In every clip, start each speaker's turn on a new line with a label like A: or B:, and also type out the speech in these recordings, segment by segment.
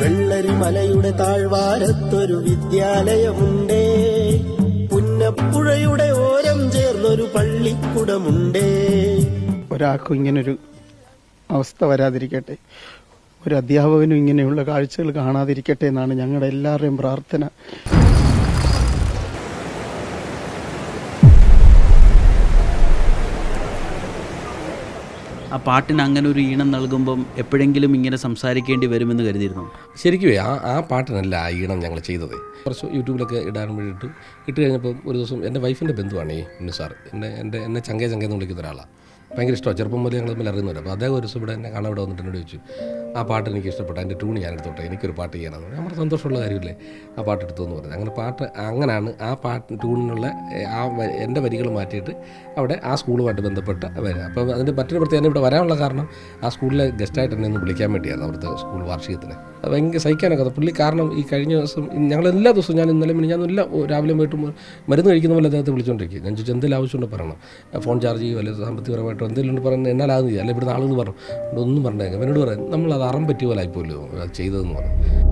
A: വെള്ളരിമലയുടെ താഴ്വാരത്തൊരു വിദ്യാലയമുണ്ടേ. പുന്നപ്പുഴയുടെ ഓരം ചേർന്നൊരു പള്ളിക്കുടമുണ്ടേ.
B: ഒരാൾക്കും ഇങ്ങനൊരു അവസ്ഥ വരാതിരിക്കട്ടെ. ഒരു അധ്യാപകനും ഇങ്ങനെയുള്ള കാഴ്ചകൾ കാണാതിരിക്കട്ടെ എന്നാണ് ഞങ്ങളുടെ എല്ലാവരുടെയും പ്രാർത്ഥന.
C: ആ പാട്ടിന് അങ്ങനെ ഒരു ഈണം നൽകുമ്പം എപ്പോഴെങ്കിലും ഇങ്ങനെ സംസാരിക്കേണ്ടി വരുമെന്ന് കരുതിയിരുന്നു?
D: ശരിക്കും ആ ആ പാട്ടിനല്ല ആ ഈണം ഞങ്ങൾ ചെയ്തത്. കുറച്ച് യൂട്യൂബിലൊക്കെ ഇടാൻ വേണ്ടിയിട്ട് ഇട്ട് കഴിഞ്ഞപ്പോൾ ഒരു ദിവസം എന്റെ വൈഫിന്റെ ബന്ധുവാണ് ഈ മുന്നു സാർ എന്നെ എന്റെ എന്നെ ചങ്കേ ചങ്കേ എന്ന് വിളിക്കുന്ന ഒരാളാണ് ഭയങ്കര ഇഷ്ടമാണ്. ചെറുപ്പം മുതൽ ഞങ്ങൾ തമ്മിൽ അറിയുന്നുണ്ട് അപ്പോൾ അദ്ദേഹം ഒരു ദിവസം ഇവിടെ എന്നെ കാണാൻ ഇവിടെ വന്നിട്ട് എന്നോട് ചോദിച്ചു ആ പാട്ട് എനിക്ക് ഇഷ്ടപ്പെട്ടു. അതിന്റെ ട്യൂൺ ഞാൻ എടുത്തോട്ടെ. എനിക്കൊരു പാട്ട് ചെയ്യണം നമ്മുടെ സന്തോഷമുള്ള കാര്യമില്ലേ? ആ പാട്ട് എടുത്തു എന്ന് പറഞ്ഞു. അങ്ങനെ പാട്ട് അങ്ങനെയാണ് ആ പാട്ട് ട്യൂണിനുള്ള ആ എന്റെ വരികൾ മാറ്റിയിട്ട് അവിടെ ആ സ്കൂളുമായിട്ട് ബന്ധപ്പെട്ട് വരിക അപ്പോൾ അതിന്റെ മറ്റൊരു പ്രത്യേകത ഇവിടെ വരാനുള്ള കാരണം ആ സ്കൂളിലെ ഗസ്റ്റായിട്ട് എന്നെ ഒന്ന് വിളിക്കാൻ വേണ്ടിയായിരുന്നു അവിടുത്തെ സ്കൂൾ വാർഷികത്തിന്. അത് ഭയങ്കര സഹിക്കാനൊക്കെ പുള്ളി കാരണം ഈ കഴിഞ്ഞ ദിവസം ഞങ്ങൾ എല്ലാ ദിവസവും ഞാൻ ഇന്നലെ മിനി ഞാൻ എല്ലാ രാവിലെ പോയിട്ട് മരുന്ന് കഴിക്കുന്ന പോലെ അദ്ദേഹത്തെ വിളിച്ചുകൊണ്ടിരിക്കും ഞാൻ ചോദിച്ചു എന്തെങ്കിലും ആവശ്യമുണ്ട്? പറയണം. ഫോൺ ചാർജ് ചെയ്യുക അല്ലെങ്കിൽ സാമ്പത്തികപരമായിട്ടോ എന്തെങ്കിലും ഉണ്ട് പറയുന്നത് എന്നാലാകുന്നില്ല അല്ല ഇവിടുന്ന് ആളെന്ന് പറഞ്ഞു. ഒന്നും പറഞ്ഞേക്കാം. എന്നോട് പറയാം നമ്മൾ അത് അറം പറ്റിയ പോലെ ആയിപ്പോലോ ചെയ്തതെന്ന് പറഞ്ഞു.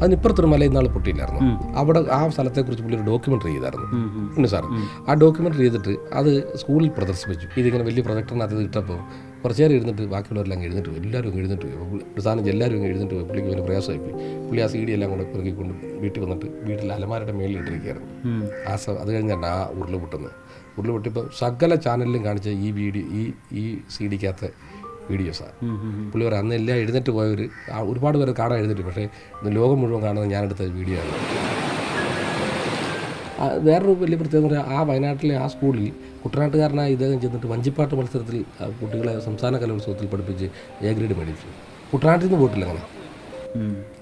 D: അതിനിപ്പുറത്തൊരു മല ഇന്നാൾ പൊട്ടിയില്ലായിരുന്നു. അവിടെ ആ സ്ഥലത്തെ കുറിച്ച് പുള്ളി ഒരു ഡോക്യുമെന്ററി ചെയ്തായിരുന്നു. ഉണ്ട് സാർ ആ ഡോക്യുമെന്ററി ചെയ്തിട്ട് അത് സ്കൂളിൽ പ്രദർശിപ്പിച്ചു. ഇതിങ്ങനെ വലിയ പ്രൊജക്ടറിനകത്ത് ഇട്ടപ്പോൾ കുറച്ച് നേരം ഇരുന്നിട്ട് ബാക്കിയുള്ളവരെല്ലാം എഴുന്നിട്ട് പോയി. എല്ലാവരും എഴുന്നിട്ട് പോയി. സാധനം എല്ലാവരും എഴുന്നിട്ട് പോയി. പുള്ളിക്ക് വലിയ പ്രയാസമായി പോയി. പുള്ളി ആ സി ഡി എല്ലാം കൂടെ പെറുക്കിക്കൊണ്ട് വീട്ടിൽ വന്നിട്ട് വീട്ടിൽ അലമാരയുടെ മേളിൽ ഇട്ടിരിക്കുകയായിരുന്നു. ആ സ അത് കഴിഞ്ഞാണ് ആ ഉരുൾ പൊട്ടുന്നത്. ഉരുൾ പൊട്ടിയപ്പോൾ സകല ചാനലിലും കാണിച്ച ഈ വീഡിയോ ഈ ഈ സി ഡിക്കകത്ത് വീഡിയോസാണ് പുള്ളി പറയാം അന്ന് എല്ലാം എഴുന്നേറ്റ് പോയവർ ഒരുപാട് പേര് കാണാൻ എഴുന്നേറ്റ് പക്ഷേ ഇന്ന് ലോകം മുഴുവൻ കാണുന്നത് ഞാനെടുത്ത വീഡിയോ ആണ്. വേറൊരു വലിയ പ്രത്യേകത എന്ന് പറഞ്ഞാൽ ആ വയനാട്ടിലെ ആ സ്കൂളിൽ കുട്ടനാട്ടുകാരനായ ഇദ്ദേഹം ചെന്നിട്ട് വഞ്ചിപ്പാട്ട് മത്സരത്തിൽ കുട്ടികളെ സംസ്ഥാന കലോത്സവത്തിൽ പഠിപ്പിച്ച് എ ഗ്രേഡ് മേടിച്ചു. കുട്ടനാട്ടിൽ നിന്ന് പോയിട്ടില്ല അങ്ങനെ.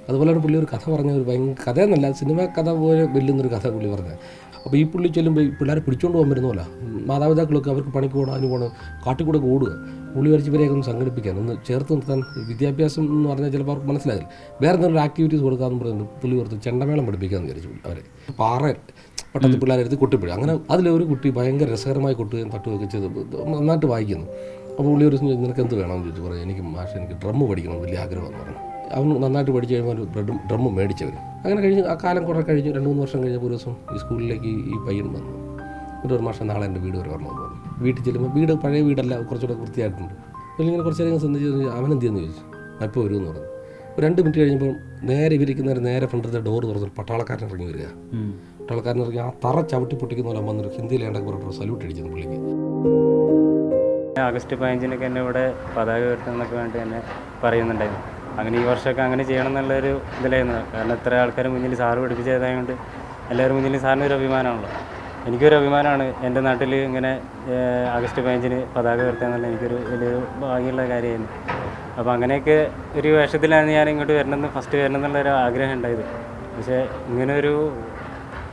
D: അതുപോലെ പുള്ളി ഒരു കഥ പറഞ്ഞ ഒരു ഭയങ്കര കഥയെന്നല്ല സിനിമ കഥ പോലെ വലിയൊരു കഥ പുള്ളി പറഞ്ഞത് അപ്പോൾ ഈ പുള്ളി ചെല്ലുമ്പോൾ ഈ പിള്ളേരെ പിടിച്ചുകൊണ്ട് പോകാൻ പോലെ. മാതാപിതാക്കളൊക്കെ അവർക്ക് പണിക്ക് പോകണം അതിന് പോകണം കാട്ടിക്കൂടെ ഓടുക. പുള്ളി വരച്ച് ഇവരെയൊക്കെ ഒന്ന് സംഘടിപ്പിക്കാൻ ഒന്ന് ചേർത്ത് നിർത്താൻ വിദ്യാഭ്യാസം എന്ന് പറഞ്ഞാൽ ചിലപ്പോൾ അവർക്ക് മനസ്സിലാകില്ല വേറെ എന്തെങ്കിലും ആക്ടിവിറ്റീസ് കൊടുക്കാമെന്ന് പറയുന്നത് പുള്ളി ഓർത്ത് ചെണ്ടമേളം പഠിപ്പിക്കാമെന്ന് വിചാരിച്ചു അവരെ. പാറ പട്ടത്തിൽ പിള്ളേരെടുത്ത് കൊട്ടിപ്പിടി അങ്ങനെ അതിലൊരു കുട്ടി ഭയങ്കര രസകരമായി കൊട്ടുകയും തട്ടുകയൊക്കെ ചെയ്ത് നന്നായിട്ട് വായിക്കുന്നു. അപ്പോൾ പുള്ളി ഒരു നിനക്ക് എന്ത് വേണമെന്ന് ചോദിച്ചു? പറഞ്ഞു എനിക്ക് മാഷ് എനിക്ക് ഡ്രമ്മ് പഠിക്കണം വലിയ ആഗ്രഹമെന്ന് പറഞ്ഞു. അവൻ നന്നായിട്ട് പഠിച്ചു കഴിയുമ്പോൾ ഒരു ഡ്രമ്മ് ഡ്രമ്മും മേടിച്ചവർ അങ്ങനെ കഴിഞ്ഞ് ആ കാലം കുറേ കഴിഞ്ഞു രണ്ട് മൂന്ന് വർഷം കഴിഞ്ഞപ്പോൾ ഒരു ദിവസം ഈ സ്കൂളിലേക്ക് ഈ- പയ്യൻ വന്നു. എന്നിട്ട് ഒരു മാസം നാളെ എന്റെ വീട് വരെ വരണമെന്ന് പറഞ്ഞു. വീട്ടിൽ ചെല്ലുമ്പോൾ വീട് പഴയ വീടല്ല കുറച്ചുകൂടെ വൃത്തിയായിട്ടുണ്ട്. അപ്പോൾ ഇങ്ങനെ കുറച്ച് നേരം സന്ധിച്ച് അവൻ എന്ത് ചെയ്യുന്നു ചോദിച്ചു. അപ്പോൾ വരുമെന്ന് പറഞ്ഞു. ഒരു രണ്ട് മിനിറ്റ് കഴിഞ്ഞപ്പോൾ നേരെ ഇവരിക്കുന്നവർ നേരെ ഫ്രണ്ടിലത്തെ ഡോർ തുറന്നു പട്ടാളക്കാരൻ ഇറങ്ങി വരിക. പട്ടാളക്കാരൻ ഇറങ്ങി ആ തറ ചവിട്ടി പൊട്ടിക്കുന്ന പോലെ വന്നൊരു ഹിന്ദിയിൽ ഏണ്ടൊക്കെ പറഞ്ഞിട്ട് സല്യൂട്ട് അടിച്ചു പുള്ളിക്ക്.
E: ആഗസ്റ്റ് പതിനഞ്ചിനൊക്കെ എന്നെ ഇവിടെ പതാക ഉയർത്തുന്നൊക്കെ വേണ്ടി എന്നെ പറയുന്നുണ്ടായിരുന്നു. അങ്ങനെ ഈ വർഷമൊക്കെ അങ്ങനെ ചെയ്യണം എന്നുള്ളൊരു ഇതിലായിരുന്നു. കാരണം ഇത്ര ആൾക്കാർ മുന്നിൽ സാറ് പഠിപ്പിച്ചതായതുകൊണ്ട് എല്ലാവരും മുന്നിൽ സാറിന് ഒരു അഭിമാനമാണല്ലോ. എനിക്കൊരു അഭിമാനമാണ് എന്റെ നാട്ടിൽ ഇങ്ങനെ ആഗസ്റ്റ് പതിനഞ്ചിന് പതാക ഉയർത്തുക എന്നുള്ള എനിക്കൊരു വലിയൊരു ഭാഗ്യമുള്ള കാര്യമായിരുന്നു. അപ്പോൾ അങ്ങനെയൊക്കെ ഒരു വേഷത്തിലാണ് ഞാൻ ഇങ്ങോട്ട് വരണമെന്ന് ഫസ്റ്റ് വരണം എന്നുള്ളൊരു ആഗ്രഹം ഉണ്ടായത്. പക്ഷേ ഇങ്ങനൊരു ഒരു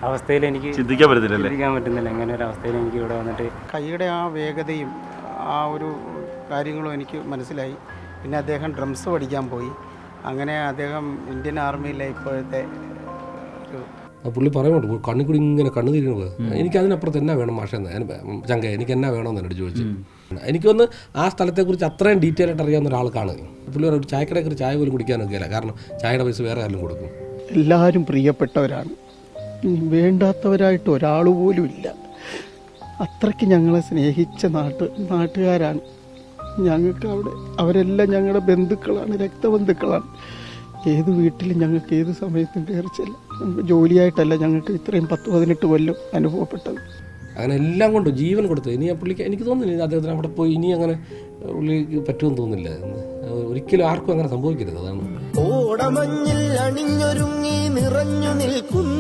E: അവസ്ഥയിൽ എനിക്ക്
F: ചിന്തിക്കാൻ പറ്റുന്നില്ല
E: ചിന്തിക്കാൻ പറ്റുന്നില്ല. ഇങ്ങനെ ഒരു അവസ്ഥയിൽ എനിക്ക് ഇവിടെ വന്നിട്ട്
B: കൈയുടെ ആ വേഗതയും ആ ഒരു കാര്യങ്ങളും എനിക്ക് മനസ്സിലായി. പിന്നെ അദ്ദേഹം ഡ്രംസ് പഠിക്കാൻ പോയി. അങ്ങനെ അദ്ദേഹം ഇന്ത്യൻ ആർമിയിലെ ഇപ്പോഴത്തെ ഒരു
D: പുള്ളി പറയുന്നുണ്ട് കണ്ണു കൂടി ഇങ്ങനെ കണ്ണു തിരിഞ്ഞത് എനിക്ക് അതിനപ്പുറത്ത് എന്നാ വേണം മാഷെന്ന് ചങ്ക എനിക്ക് എന്നാ വേണമെന്ന് എന്നോട് ചോദിച്ചു. എനിക്കൊന്ന് ആ സ്ഥലത്തെക്കുറിച്ച് അത്രയും ഡീറ്റെയിൽ ആയിട്ട് അറിയാവുന്ന ഒരാൾക്കാണ് പുള്ളി ഒരു ചായക്കടയിൽ ഒരു ചായ പോലും കുടിക്കാനൊക്കെ ഇല്ല. കാരണം ചായയുടെ പൈസ വേറെ ആരും കൊടുക്കും.
B: എല്ലാവരും പ്രിയപ്പെട്ടവരാണ്. വേണ്ടാത്തവരായിട്ട് ഒരാൾ പോലും ഇല്ല. അത്രയ്ക്ക് ഞങ്ങളെ സ്നേഹിച്ച നാട്ട് നാട്ടുകാരാണ്. ഞങ്ങൾക്ക് അവിടെ അവരെല്ലാം ഞങ്ങളുടെ ബന്ധുക്കളാണ് രക്തബന്ധുക്കളാണ്. ഏത് വീട്ടിലും ഞങ്ങൾക്ക് ഏത് സമയത്തും കയറിച്ചല്ല ജോലിയായിട്ടല്ല ഞങ്ങൾക്ക് ഇത്രയും പത്ത് പതിനെട്ട് കൊല്ലം അനുഭവപ്പെട്ടത്.
D: അങ്ങനെ എല്ലാം കൊണ്ടും ജീവൻ കൊടുത്തു ഇനി ആ പുള്ളിക്ക് എനിക്ക് തോന്നുന്നില്ല അദ്ദേഹത്തിന് അവിടെ പോയി ഇനി അങ്ങനെ പുള്ളിക്ക് പറ്റുമെന്ന് തോന്നുന്നില്ല. ഒരിക്കലും ആർക്കും അങ്ങനെ സംഭവിക്കരുത് അതാണ്.
A: ഓടമഞ്ഞിൽ അണിഞ്ഞൊരുങ്ങി നിറഞ്ഞു നിൽക്കുന്നേ